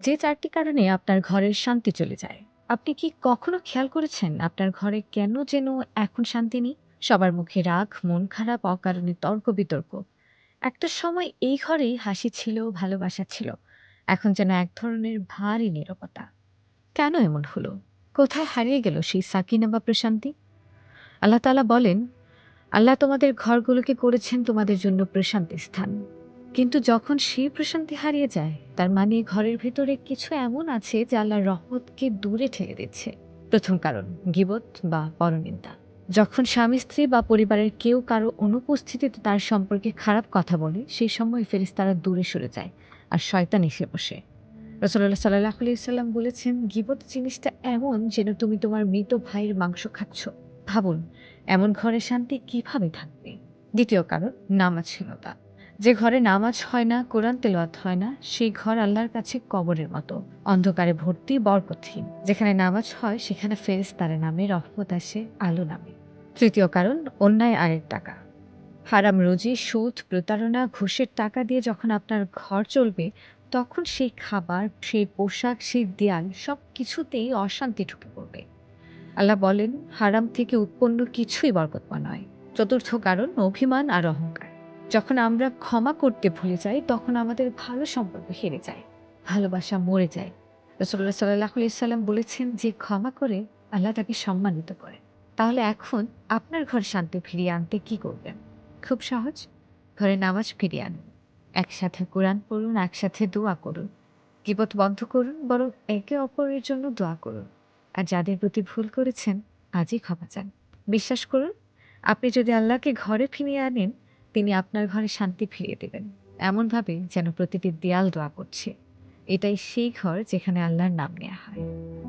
যে চারটি কারণে আপনার ঘরের শান্তি চলে যায়। আপনি কি কখনো খেয়াল করেছেন আপনার ঘরে কেন যেন এখন শান্তি নেই? সবার মুখে রাগ, মন খারাপ, অকারণে তর্ক, বিতর্ক। একটা সময় এই ঘরেই হাসি ছিল, ভালোবাসা ছিল। এখন যেন এক ধরনের ভারী নীরবতা। কেন এমন হলো? কোথায় হারিয়ে গেল সেই সাকিনা বা প্রশান্তি? আল্লাহ তালা বলেন, আল্লাহ তোমাদের ঘরগুলোকে করেছেন তোমাদের জন্য প্রশান্তি স্থান। কিন্তু যখন সেই প্রশান্তি হারিয়ে যায়, তার মানে ঘরের ভেতরে কিছু এমন আছে যা আল্লাহর রহমতকে দূরে ঠেলে দিচ্ছে। প্রথম কারণ, গিবত বা পরনিন্দা। যখন স্বামী, স্ত্রী বা পরিবারের কেউ কারও অনুপস্থিতিতে তার সম্পর্কে খারাপ কথা বলে, সেই সময় ফেরেশতারা দূরে সরে যায় আর শয়তান এসে বসে। রসল্লাহ সাল্লাহ সাল্লাম বলেছেন, গিবত জিনিসটা এমন যেন তুমি তোমার মৃত ভাইয়ের মাংস খাচ্ছ। ভাবুন, এমন ঘরে শান্তি কীভাবে থাকবে? দ্বিতীয় কারণ নামাজ নামাজহীনতা। যে ঘরে নামাজ হয় না, কোরআন তেলাওয়াত হয় না, সেই ঘর আল্লাহর কাছে কবরের মতো, অন্ধকারে ভর্তি, বরকতহীন। যেখানে নামাজ হয়, সেখানে ফেরেস তারা নামে রহমত আসে, আলো নামে। তৃতীয় কারণ, অন্যায় আয়ের টাকা। হারাম রুজি সুদ, প্রতারণা, ঘুষের টাকা দিয়ে যখন আপনার ঘর চলবে, তখন সেই খাবার, সেই পোশাক, সেই দেয়াল সব কিছুতেই অশান্তি ঢুকে পড়বে। আল্লাহ বলেন, হারাম থেকে উৎপন্ন কিছুই বরকতময় নয়। চতুর্থ কারণ, অভিমান আর অহংকার। যখন আমরা ক্ষমা করতে ভুলে যাই, তখন আমাদের ভালো সম্পর্ক হেরে যায়, ভালোবাসা মরে যায়। রসল্লা সাল্লাহ সাল্লাম বলেছেন যে, ক্ষমা করে আল্লাহ তাকে সম্মানিত করে তাহলে এখন আপনার ঘর শান্তি ফিরিয়ে আনতে কি করবেন? খুব সহজ, ঘরে নামাজ ফিরিয়ে আনুন, একসাথে কোরআন পড়ুন, একসাথে দোয়া করুন কিবত বন্ধ করুন, বরং একে অপরের জন্য দোয়া করুন। আর যাদের প্রতি ভুল করেছেন, আজই ক্ষমা চান। বিশ্বাস করুন, আপনি যদি আল্লাহকে ঘরে ফিরিয়ে আনেন তিনি আপনার ঘরে শান্তি ফিরিয়ে দেবেন। এমনভাবে যেন প্রতিটি দেয়াল দোয়া করছে। এটাই সেই ঘর যেখানে আল্লাহর নাম নেওয়া হয়।